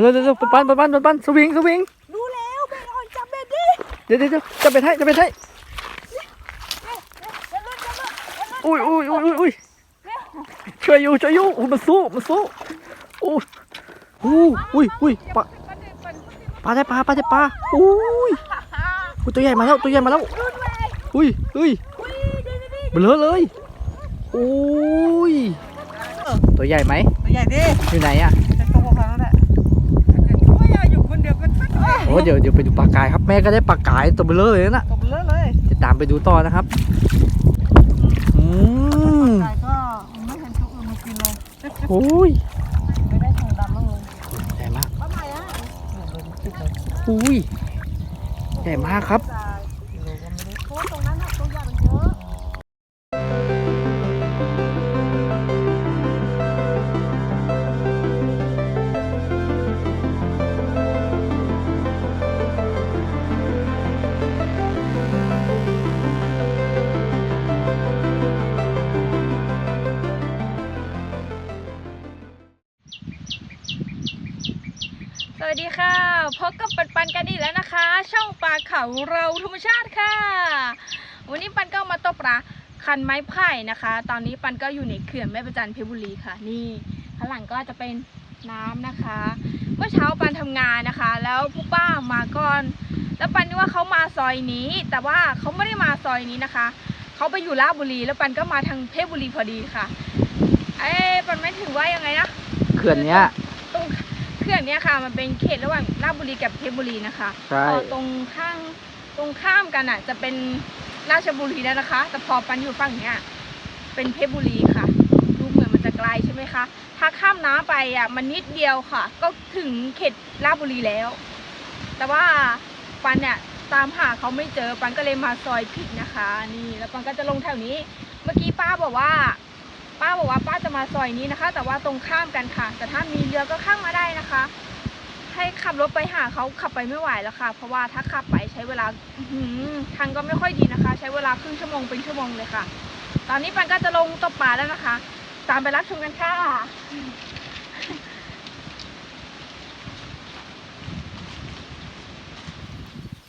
เร็วเร็วเร็วปันปันปันปันปันสวิงสวิงรู้แล้วเบนออนจับเบนดิเดี๋ยวเดี๋ยวเดี๋ยวจะไปให้จะไปให้เร็วเร็วเร็วเร็วอุ้ยอุ้ยอุ้ยอุ้ยอุ้ยช่วยอยู่ช่วยอยู่อุ้ยมันสู้มันสู้อุ้ยอุ้ยอุ้ยอุ้ยปลาปลาได้ปลาปลาได้ปลาอุ้ยอุ้ยตัวใหญ่มาแล้วตัวใหญ่มาแล้วรุ่นเลยอุ้ยอุ้ยอุ้ยดีดีดีเบลอเลยอุ้ยตัวใหญ่ไหมตัวใหญ่ดิอยู่ไหนอะ อ้เดี๋ยวเดี๋ยวไปดูปลากายครับแม่ก็ได้ปลากายตัวเบลอเลยนะตบเลอะเลยจะตามไปดูต่อนะครับอืมไก่ก็ไม่เห็นตัวอื่นมากินเลยโอ้ยไม่ได้ถุงดำแล้วเลยใหญ่มากว่าไงอะอุ้ยใหญ่มากครับกิโปันกันอีกแล้วนะคะ ช่องปลาเขาเราธรรมชาติค่ะ วันนี้ปันก็มาตกปลาคันไม้ไผ่นะคะ ตอนนี้ปันก็อยู่ในเขื่อนแม่ประจันเพชรบุรีค่ะ นี่ข้างหลังก็จะเป็นน้ำนะคะ เมื่อเช้าปันทำงานนะคะ แล้วผู้ป้ามาก่อน แล้วปันนึกว่าเขามาซอยนี้ แต่ว่าเขาไม่ได้มาซอยนี้นะคะเขาไปอยู่ราชบุรี แล้วปันก็มาทางเพชรบุรีพอดีค่ะ เอ้ปันไม่ถึงว่ายังไงนะเขื่อนเนี้ย ตรงเขื่อนเนี้ยค่ะ มันเป็นเขตระหว่างราชบุรีกับเพชรบุรีนะคะใช่ พอตรงข้างตรงข้ามกันอะ จะเป็นราชบุรีแล้วนะคะ แต่พอปันอยู่ฝั่งเนี้ยเป็นเพชรบุรีค่ะ ดูเหมือนมันจะไกลใช่ไหมคะ ถ้าข้ามน้ำไปอะมันนิดเดียวค่ะ ก็ถึงเขตราชบุรีแล้ว แต่ว่าปันเนี่ยตามหาเขาไม่เจอปันก็เลยมาซอยผิดนะคะ นี่แล้วปันก็จะลงแถวนี้ เมื่อกี้ป้าบอกว่า ป้าบอกว่าป้าจะมาซอยนี้นะคะ แต่ว่าตรงข้ามกันค่ะ แต่ถ้ามีเรือก็ข้ามมาได้นะคะ ให้ขับรถไปหาเขาขับไปไม่ไหวแล้วค่ะ เพราะว่าถ้าขับไปใช้เวลาทางก็ไม่ค่อยดีนะคะ ใช้เวลาครึ่งชั่วโมงเป็นชั่วโมงเลยค่ะ ตอนนี้ปันก็จะลงตบปลาแล้วนะคะ ตามไปรับชมกันค่ะ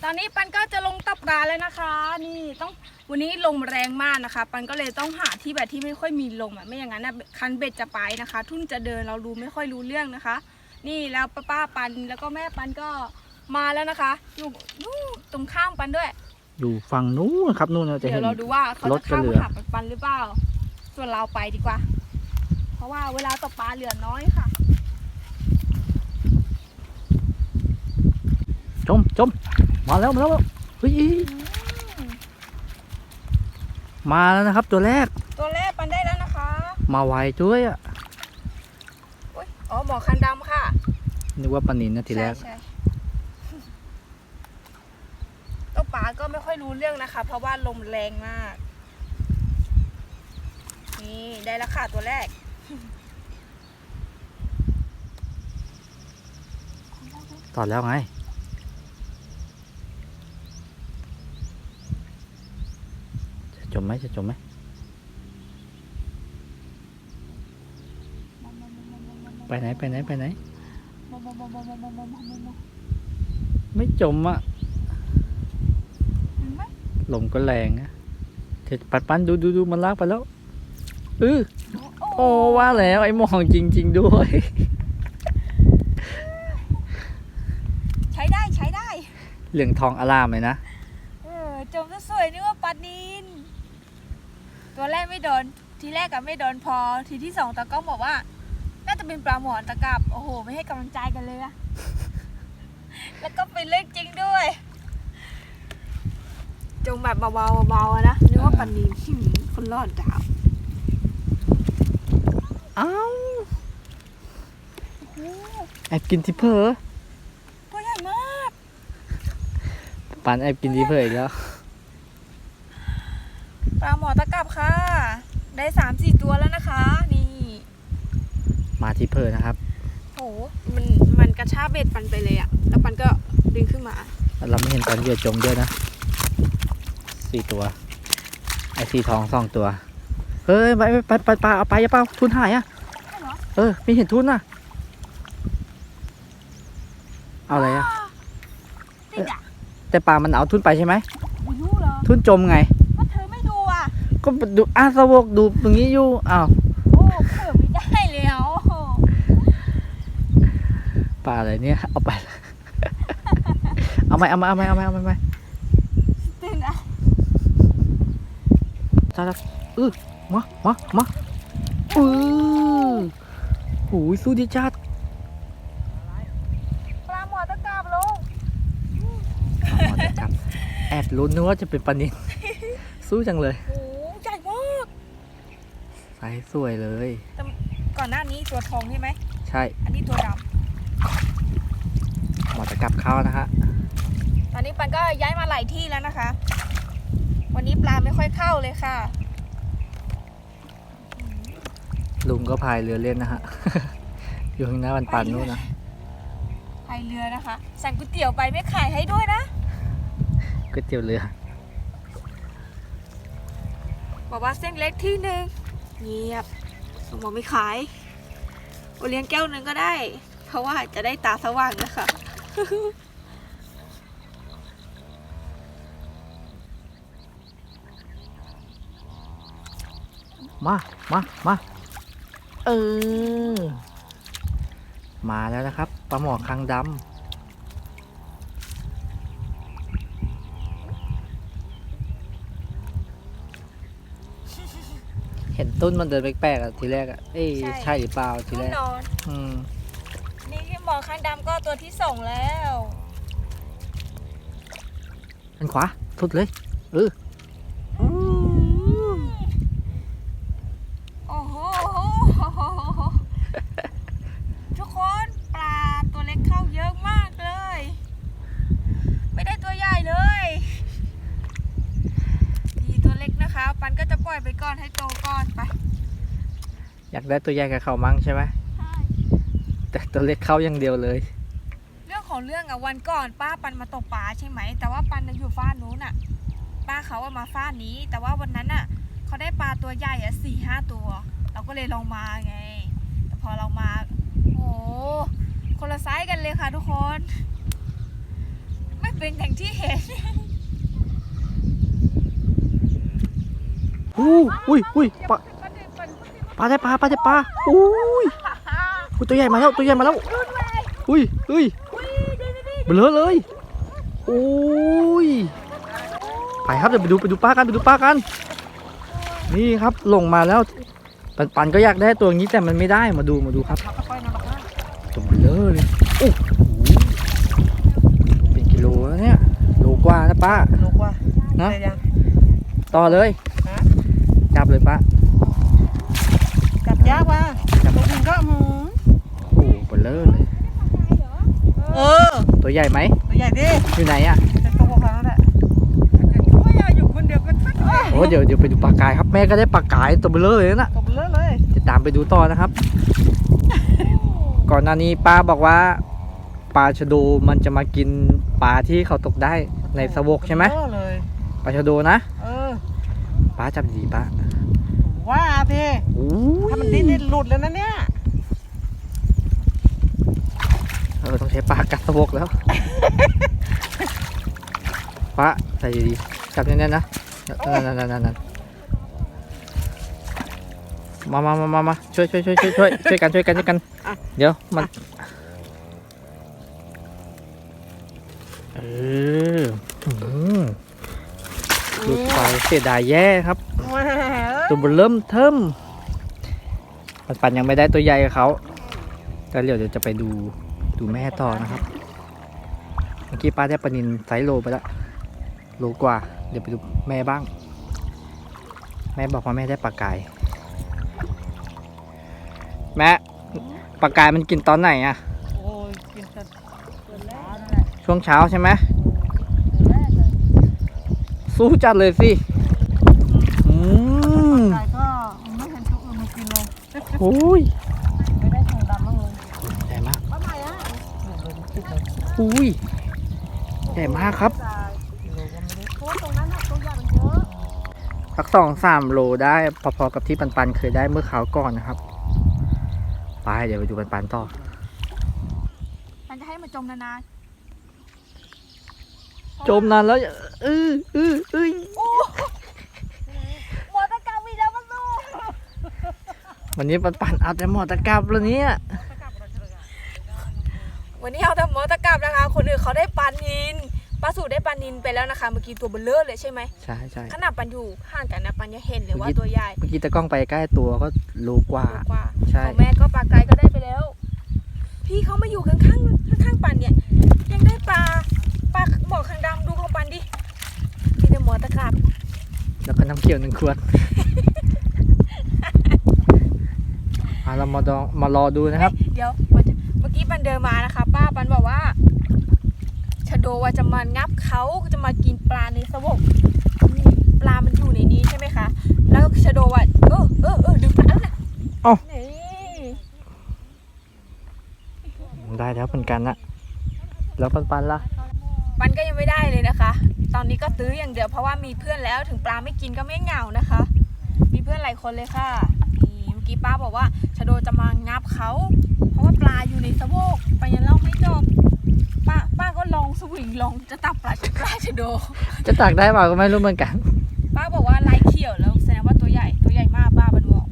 ตอนนี้ปันก็จะลงตบปลาแล้วนะคะ นี่ต้อง วันนี้ลมแรงมากนะคะ ปันก็เลยต้องหาที่แบบที่ไม่ค่อยมีลมอะไม่อย่างนั้นนะคันเบ็ดจะไปนะคะ ทุ่นจะเดินเราดูไม่ค่อยรู้เรื่องนะคะ นี่แล้วป้าป้าปันแล้วก็แม่ปันก็มาแล้วนะคะ อยู่นู่นตรงข้ามปันด้วย อยู่ฝั่งนู้นครับนู่นเราจะเดี๋เห็ยน วเราดูว่าเขารจะถกับข้ามเรืมาอหาปันปันหรือเปล่า ส่วนเราไปดีกว่า เพราะว่าเวลาตกปลาเหลือน้อยค่ะ จมจมมาแล้วมาแล้วเฮ้ย มาแล้วนะครับตัวแรก ตัวแรกปันได้แล้วนะคะ มาไวด้วยอะอุ๊ยอ๋อหมอคันดำค่ะ นึกว่าปลานินนะทีแรกใช่ใช่ตกปลาก็ไม่ค่อยรู้เรื่องนะคะ เพราะว่าลมแรงมาก นี่ได้แล้วค่ะตัวแรกตอดแล้วไง จะจมไหมจะจมไหมไปไหนไปไหนไปไหน ไม่จมอะลมก็แรงนะเดี๋ยวปัดปันดูดูดูมันลากไปแล้วเออโอ้ว่าแล้วไอ้หมองจริง ๆ ด้วย ใช้ได้ใช้ได้ เหลืองทองอลามเลยนะ เออ จมสวยๆนึกว่าปลานิน ตัวแรกไม่โดน ทีแรกก็ไม่โดนพอ ทีที่สองตากล้องบอกว่า น่าจะเป็นปลาหมอนตะกับ โอ้โห ไม่ให้กำลังใจกันเลยอะแล้วก็เป็นเรื่องจริงด้วย จงแบบเบาๆเบาๆอะนะนึกว่าปลานินหืมคนรอดดาวเอ้าแอบกินที่เพอตัวใหญ่มาก ปันแอบกินที่เพออีกแล้ว ปลาหมอตะกับค่ะ ได้สามสี่ตัวแล้วนะคะ นี่มาที่เพอนะครับโหมันมันกระชากเบ็ดปันไปเลยอะแล้วปันก็ดึงขึ้นมา เราไม่เห็นตอนเหยื่อจมด้วยนะสี่ตัว ไอ้สีทองสองตัว เฮ้ยไปไปไปไปเอาไปอย่าเปล่าทุนหายอะใช่เหรอเออไม่เห็นทุนอะ เอาอะไรอะติดอะแต่ปลามันเอาทุ่นไปใช่ไหมไม่รู้เหรอทุ่นจมไง ว่าเธอไม่ดูอะ ก็ดูอาสวกดูตรงนี้อยู่อ้าวโอ้เผื่อไม่ได้เลยอะโอ้โหปลาอะไรเนี่ยเอาไป เอาไหมเอาไหมเอาไหมเอาไหมเอาไหมเอาไหมติดอะจ้าเออมามามาเออโอ้ยสู้ดีจัดปลาหมอตะกราบลงเอาหมดแล้วครับแอบลุ้นนึกว่าจะเป็นปลานินสู้จังเลย โอ้ใหญ่มาก ไซ ส์สวยเลยก่อนหน้านี้ตัวทองใช่ไหม ใช่ อันนี้ตัวดหมอจะกลับเข้านะฮะำตอนนี้ปันก็ย้ายมาหลายที่แล้วนะคะ วันนี้ปลาไม่ค่อยเข้าเลยค่ะ ลุงก็พายเรือเล่นนะฮะ อยู่ข้างหน้าปันปันนู่นนะ พายเรือนะคะ สั่งก๋วยเตี๋ยวไปไม่ขายให้ด้วยนะ ก๋วยเตี๋ยวเรือ บอกว่าเส้นเล็กที่หนึ่ง เงียบสมมติไม่ขายโอเลี้ยงแก้วหนึ่งก็ได้ เพราะว่าจะได้ตาสว่างนะคะมา มา มา เออ มาแล้วนะครับ ปลาหมอคางดำ เห็น ต้นมันเดินแปลกๆอะทีแรกอะเอ้ยใช่ ใช่หรือเปล่าทีแรกนอน อืมนี่ที่หมอข้างดำก็ตัวที่สองแล้ว อันขวาสุดเลยเออโอ้โห ทุกคนปลาตัวเล็กเข้าเยอะมากเลย ไม่ได้ตัวใหญ่เลยนี่ตัวเล็กนะคะ ปันก็จะปล่อยไปก่อนให้โตก่อนไป อยากได้ตัวใหญ่กับเขามั้งใช่ไหมแต่ตัวเล็กเข้าอย่างเดียวเลย เรื่องของเรื่องอะวันก่อนป้าปันมาตกปลาใช่ไหม แต่ว่าปันน่ะอยู่ฟ้ากนู้นอะป้าเขาอะมาฟ้ากนี้ แต่ว่าวันนั้นอะเขาได้ปลาตัวใหญ่อะสี่ห้าตัว เราก็เลยลองมาไง แต่พอเรามาโอ้โหคนละไซส์กันเลยค่ะทุกคน ไม่เป็นอย่างที่เห็นอู้อุ้ยอุ้ยปลา ปลาได้ปลาปลาได้ปลาอุ้ยอุ้ยตัวใหญ่มาแล้วตัวใหญ่มาแล้วอุ้ยอุ้ยเบลอเลยโอ้ยไปครับเดี๋ยวไปดูไปดูปลากันไปดูปลากัน นี่ครับลงมาแล้วปันปันก็อยากได้ตัวนี้แต่มันไม่ได้มาดูมาดูครับตัวเบลอเลยโอ้โหเป็นกิโลแล้วเนี่ยโลกว่านะป้าลูกว่านะได้ยังต่อเลยฮะจับเลยป้าจับ ยากว่ะตัวอื่นก็หืมโอ้โหเบลอเลย เออ ตัวใหญ่ไหม ตัวใหญ่ดิอยู่ไหนอะเป็นตัวพวกเรานั่นแหละตัวใหญ่อยู่คนเดียวกันสักโอ้เดี๋ยวเดี๋ยวไปดูปลากายครับ แม่ก็ได้ปลากายตัวเบลอเลยนะตัวเบลอเลย จะตามไปดูต่อนะครับ ก่อนหน้านี้ป้าบอกว่าปลาชะโดมันจะมากินปลาที่เขาตกได้ในสวกใช่ไหมเบลอเลยปลาชะโดนะ เออป้าจับดีป้า ว่าทีโอ้ยถ้ามันดิ้นนี่หลุดแล้วนะเนี่ย เออต้องใช้ปลากัดสวกแล้วป้าใส่ดีๆจับแน่นๆนะนั่นนั่นนั่นนั่นมามามามามาช่วยช่วยช่วยช่วยช่วยช่วยกันช่วยกันช่วยกัน เดี๋ยวมันเอออื้อหือหลุดไปเสียดายแย่ครับแหม ตัวเบอร์เริ่มเทิมปันปันยังไม่ได้ตัวใหญ่กับเขาแต่เดี๋ยวเดี๋ยวจะไปดูดูแม่ต่อนะครับ เมื่อกี้ป้าได้ปลานินไซส์โลไปแล้วโลกว่า เดี๋ยวไปดูแม่บ้าง แม่บอกว่าแม่ได้ปลากาย แม่ปลากายมันกินตอนไหนอะโอ้ยกินแต่ตัวแรกนั่นแหละช่วงเช้าใช่ไหมตัวแรกเลยสู้จัดเลยสิอืม ไก่ก็ไม่เห็นตัวอื่นมันกินเลย โอ้ยไม่ได้ถุงดำบ้างเลยใหญ่มากว่าไงอะหลุดเลยติดเลยอุ้ยใหญ่มากครับกิโลก็ไม่ได้เพราะว่าตรงนั้นน่ะตัวใหญ่มันเยอะสักสองสามโลได้พอๆกับที่ปันปันๆเคยได้เมื่อคราวก่อนนะครับ ไปเดี๋ยวไปดูปันปันๆต่อ มันจะให้มาจมนานจมนานแล้วเออเออเอ้ยโอ้หมอตะกาวีแล้วมันสู้ วันนี้ปันปันเอาแต่หมอตะกรับแล้วเนี่ยวันนี้เอาแต่หมอตะกาบนะคะ คนอื่นเขาได้ปลานินปลาสูได้ปลานินไปแล้วนะคะ เมื่อกี้ตัวเบลเลอร์เลยใช่ไหมใช่ใช่ขนาดปันอยู่ห่างกันนะปันยังเห็นเลยว่าเมื่อกี้ตัวใหญ่เมื่อกี้ตะกล้องไปใกล้ตัวก็โลกว่าตัวกว่าใช่ของแม่ก็ปลาไกลก็ได้ไปแล้ว พี่เขามาอยู่ข้างข้างๆข้างๆปันเนี่ยยังได้ปลาปลาหมอคางดำดูของปันดิมีแต่หมอตะกาบแล้วก็น้ำเขียวหนึ่งขวดอะ เรามาดองมารอดูนะครับเฮ้ยเดี๋ยวมันจะเมื่อกี้ปันเดินมานะคะ ป้าปันบอกว่าชะโดว่าจะมางับเขาจะมากินปลาในสวกนี่ปลามันอยู่ในนี้ใช่ไหมคะ แล้วชะโดว่าเออเออเออดึงปลาแล้วนะเอ้า นี่ได้แล้วเหมือนกันนะแล้วปันปันล่ะปันก็ยังไม่ได้เลยนะคะ ตอนนี้ก็ตื้ออย่างเดียวเพราะว่ามีเพื่อนแล้วถึงปลาไม่กินก็ไม่เหงานะคะ มีเพื่อนหลายคนเลยค่ะนี่เมื่ อกี้ป้าบอกว่าชะโดจะมางับเขา เพราะว่าปลาอยู่ในสะโพกไปยังเล่าไม่จบป้าป้าก็ลองสวิงลองจะตับปลาปลาชะโด จะตักได้เปล่าก็ไม่รู้เหมือนกัน ป้าบอกว่าลายเขียวแล้วแสดงว่าตัวใหญ่ตัวใหญ่มากป้าบันบอก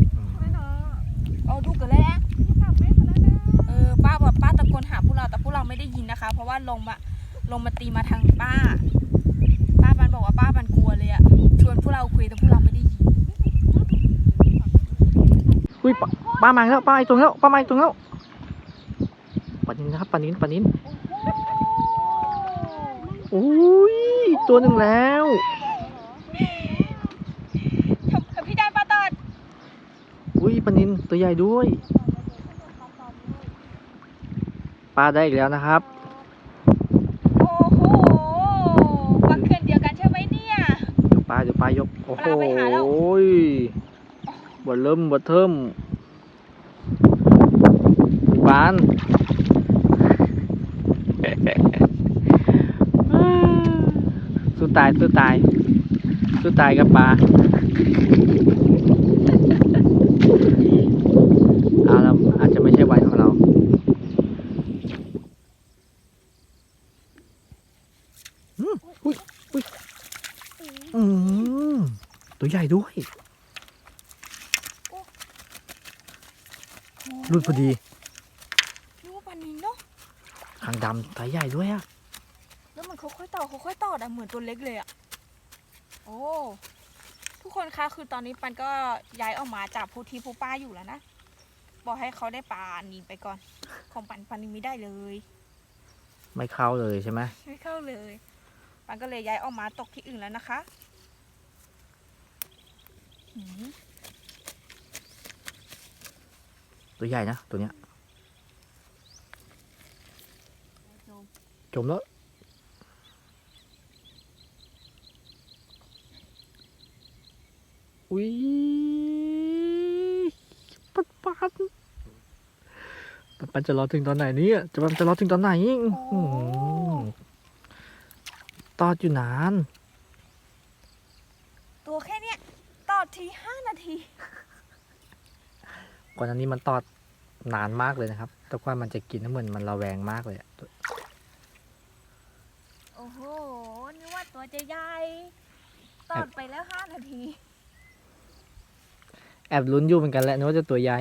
เอาดูกันแล้วเออป้าบอกป้าตะโกนหาพวกเราแต่พวกเราไม่ได้ยินนะคะ เพราะว่าลมอะลมมาตีมาทางป้าป้าบันบอกว่าป้าบันกลัวเลยอะชวนพวกเราคุยแต่พวกเราไม่ได้ยิน อุ้ยปลาปลามาแล้วปลาอีกตัวแล้วปลามาอีกตัวแล้วปลานินนะครับปลานินปลานินอุ้ยตัวหนึ่งแล้วพี่ได้ปลาตอดอุ้ยปลานินตัวใหญ่ด้วยปลาได้อีกแล้วนะครับโอ้โหปลาเขื่อนเดียวกันใช่ไหมเนี่ยเดี๋ยวปลาเดี๋ยวปลายกโอ้โห บดเริ่มบดเทิมบานสู้ตายสู้ตายสู้ตายกับปลาเอาแล้วอาจจะไม่ใช่วันของเราอืมอุ้ยอุ้ยอืมตัวใหญ่ด้วย รุดพอดีนึกว่าปลานินเนาะหางดำตัวใหญ่ด้วยอะแล้วมันค่อยๆต่อค่อยๆต่ออะเหมือนตัวเล็กเลยอะโอ้ทุกคนคะคือตอนนี้ปันก็ย้ายออกมาจากภูที่ภูป้าอยู่แล้วนะบอกให้เขาได้ปลานินไปก่อน ของปันปันยังไม่ได้เลย ไม่เข้าเลยใช่ไหมไม่เข้าเลย ปันก็เลยย้ายออกมาตกที่อื่นแล้วนะคะหืม ตัวใหญ่นะตัวเนี้ยจมแล้วอุ้ยปันปันปันปันจะรอถึงตอนไหนเนี่ยจะปันจะรอถึงตอนไหนอตอดอยู่นาน ตัวแค่เนี้ยต่อทีห้านาที ก่ อนอันนี้มันตอดนานมากเลยนะครับ แต่กว่ามันจะกินน้ำเหมือนมันระแวงมากเลยอะโอ้โหนึกว่าตัวจะใหญ่ตอดไปแล้วห้านาที แอบลุ้นอยู่เหมือนกันแหละนึกว่าจะตัวใหญ่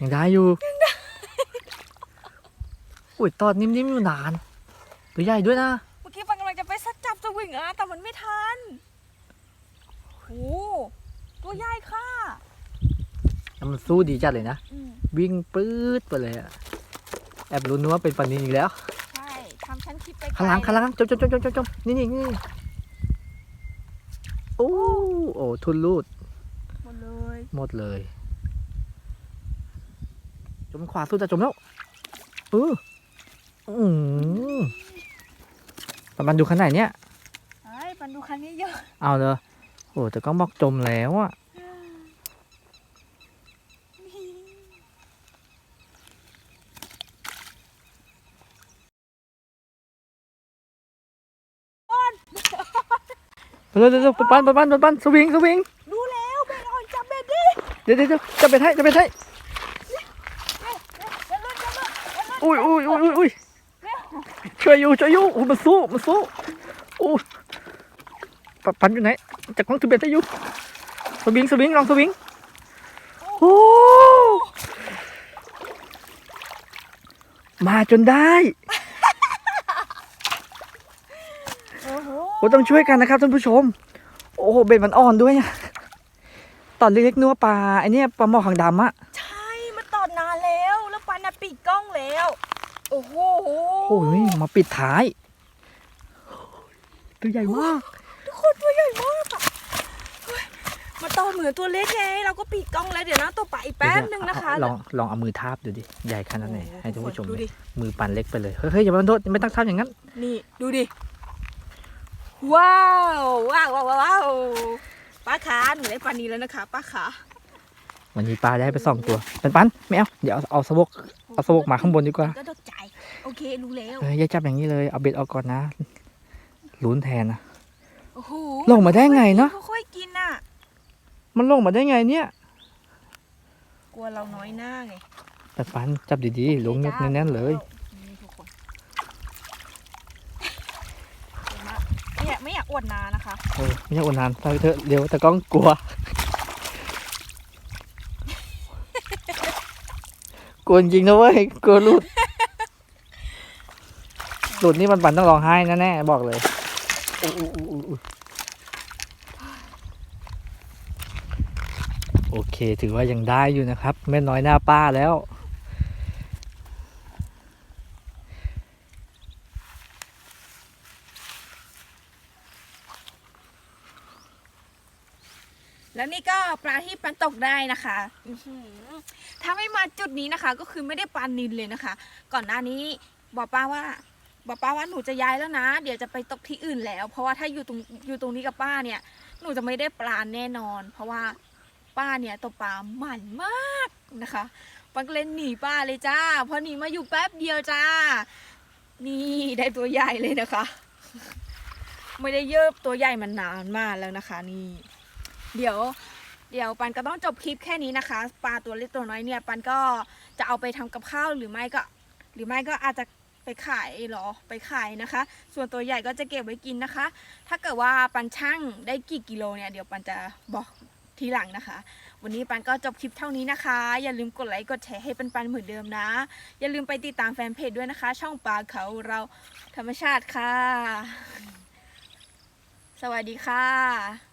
ยังได้อยู่อุ้ยตอดนิ่มๆอยู่นาน ตัวใหญ่ด้วยนะ เมื่อกี้ปันกำลังจะไปสัดจับสวิงอะแต่มันไม่ทันโอ้โหตัวใหญ่ค่ะแล้วมันสู้ดีจัดเลยนะ อืมวิ่งปื๊ดไปเลยอะแอบลุ้นนึกว่าเป็นปลานินอีกแล้วใช่ทำชั้นคลิปไปข้างหลังไกข้างหลังจมจมจมจมจมจมนี่นี่นี่โอ้โอ้ทุนรูดหมดเลย หมดเลย จมขวาสุดจะจมแล้วเอออืมแต่มันดูขนาดเนี้ยไอ้ปันดูคันนี้เยอะเอาเลยโอ้แต่ก็บอกจมแล้วอะเร็วเร็วเร็วปันปันปันปันปันสวิงสวิงดูแล้วเบนออนจับเบนดิเดี๋ยวเดี๋ยวเดี๋ยวจะไปให้จะไปให้ จะลุ้นจะลุ้น อุ้ยอุ้ยอุ้ยอุ้ยอุ้ยช่วยอยู่ช่วยอยู่อุ้ยมันสู้มันสู้อุ้ยปะปันอยู่ไหนจากกล้องถือเบ็ดได้อยู่สวิงสวิงลองสวิงโอ้มาจนได้โอ้โหโอ้ต้องช่วยกันนะครับท่านผู้ชม โอ้โหเบ็ดมันอ่อนด้วยอะตอนเล็กๆนึกว่าปลาไอเนี้ยปลาหมอหางดำอะ แล้ว โอ้โหโอ้ยมาปิดท้าย ตัวใหญ่มาก ทุกคนตัวใหญ่มากอะเฮ้ยมาตอดเหมือนตัวเล็กไงเราก็ปิดกล้องแล้วเดี๋ยวนะตัวไปอีกแป๊บนึงนะคะ ลองลองเอามือทาบดูดิ ใหญ่ขนาดไหนให้ท่านผู้ชมดูดิมือปั่นเล็กไปเลย เฮ้ยเฮ้ยอย่ามาโทษไม่ต้องทำอย่างนั้น นี่ดูดิว้าวว้าวว้าวว้าวป้าขาหนูได้ปลานี้แล้วนะคะป้าขา วันนี้ปลาได้ไปสองตัวปันปันไม่เอาเดี๋ยวเอาเอาสวกเอาสวกมาข้างบนดีกว่าก็ตกใจโอเครู้แล้วเฮ้ยอย่าจับอย่างนี้เลยเอาเบ็ดออกก่อนนะลุ้นแทนนะโอ้โหลงมาได้ไงเนอะค่อยๆกินน่ะมันลงมาได้ไงเนี่ย กลัวเราน้อยหน้าไงปันปันจับดีๆลงแน่นๆเลยนี่ทุกคนเห็นไหมไม่อยากไม่อยากอวดนานะคะเออไม่ใช่อดนานไปเถอะเร็วแต่กล้องกลัว กลัวจริงนะเว้ยกลัวหลุดหลุดนี่มันปันต้องร้องไห้แน่ๆบอกเลยอุ๊ยอุ๊ยอุ๊ยอุ๊ยโอเค ถือว่ายังได้อยู่นะครับ ไม่น้อยหน้าป้าแล้ว แล้วนี่ก็ปลาที่ปันตกได้นะคะอื้อหือถ้าไม่มาจุดนี้นะคะ ก็คือไม่ได้ปลานินเลยนะคะ ก่อนหน้านี้บอกป้าว่า บอกป้าว่าหนูจะย้ายแล้วนะ เดี๋ยวจะไปตกที่อื่นแล้ว เพราะว่าถ้าอยู่ตรงอยู่ตรงนี้กับป้าเนี่ย หนูจะไม่ได้ปลาแน่นอน เพราะว่าป้าเนี่ยตกปลาหมันมากนะคะปันก็เลยหนีป้าเลยจ้าพอหนีมาอยู่แป๊บเดียวจ้า นี่ได้ตัวใหญ่เลยนะคะ ไม่ได้เยิบตัวใหญ่มันนานมากแล้วนะคะ นี่ เดี๋ยวเดี๋ยวปันก็ต้องจบคลิปแค่นี้นะคะ ปลาตัวเล็กตัวน้อยเนี่ย ปันก็จะเอาไปทำกับข้าวหรือไม่ก็ หรือไม่ก็อาจจะไปขายเหรอไปขายนะคะ ส่วนตัวใหญ่ก็จะเก็บไว้กินนะคะ ถ้าเกิดว่าปันช่างได้กี่กิโลเนี่ยเดี๋ยวปันจะบอกทีหลังนะคะ วันนี้ปันก็จบคลิปเท่านี้นะคะ อย่าลืมกดไลค์กดแชร์ให้ปันปันเหมือนเดิมนะ อย่าลืมไปติดตามแฟนเพจด้วยนะคะ ช่องปลาเขาเราธรรมชาติค่ะ สวัสดีค่ะ